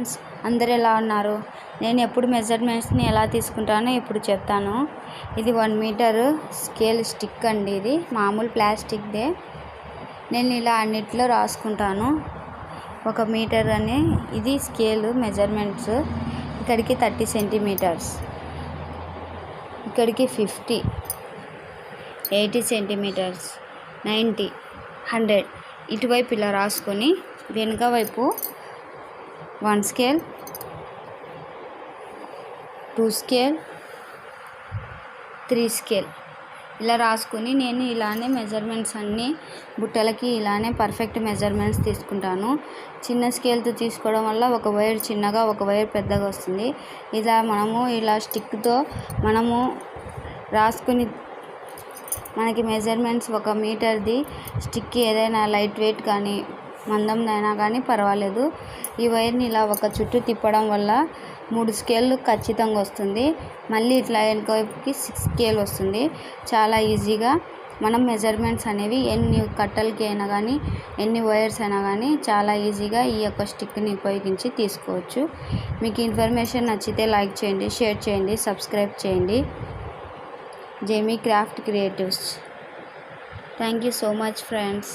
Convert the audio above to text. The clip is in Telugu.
ఫ్రెండ్స్ అందరు ఎలా ఉన్నారు? నేను ఎప్పుడు మెజర్మెంట్స్ని ఎలా తీసుకుంటానో ఇప్పుడు చెప్తాను. ఇది వన్ మీటర్ స్కేల్ స్టిక్ అండి ఇది. మామూలు ప్లాస్టిక్దే నేను ఇలా అన్నిట్లో రాసుకుంటాను. ఒక మీటర్ అని. ఇది స్కేల్ మెజర్మెంట్స్ ఇక్కడికి థర్టీ సెంటీమీటర్స్ ఇక్కడికి fifty eighty centimetres ninety hundred ఇటువైపు ఇలా రాసుకొని వెనుక వైపు one scale two scale three scale. ఇలా రాసుకుని నేను ఇలానే మెజర్మెంట్స్ అన్నీ బుట్టలకి ఇలానే పర్ఫెక్ట్ మెజర్మెంట్స్ తీసుకుంటాను. చిన్న స్కేల్తో తీసుకోవడం వల్ల ఒక వైర్ చిన్నగా ఒక వైర్ పెద్దగా వస్తుంది. ఇలా మనము ఇలా స్టిక్తో మనము రాసుకుని మనకి మెజర్మెంట్స్ ఒక మీటర్ది స్టిక్ ఏదైనా లైట్ వెయిట్ కానీ మందందైనా కానీ పర్వాలేదు. ఈ వైర్ని ఇలా ఒక చుట్టూ తిప్పడం వల్ల మూడు స్కేళ్ళు ఖచ్చితంగా వస్తుంది. మళ్ళీ ఇట్లా వెనుకవైపుకి సిక్స్ స్కేల్ వస్తుంది. చాలా ఈజీగా మనం మెజర్మెంట్స్ అనేవి ఎన్ని కట్టలకి అయినా కానీ ఎన్ని వైర్స్ అయినా కానీ చాలా ఈజీగా ఈ యొక్క స్టిక్ని ఉపయోగించి తీసుకోవచ్చు. మీకు ఇన్ఫర్మేషన్ నచ్చితే లైక్ చేయండి షేర్ చేయండి సబ్స్క్రైబ్ చేయండి. Jamie craft creatives. Thank you so much friends.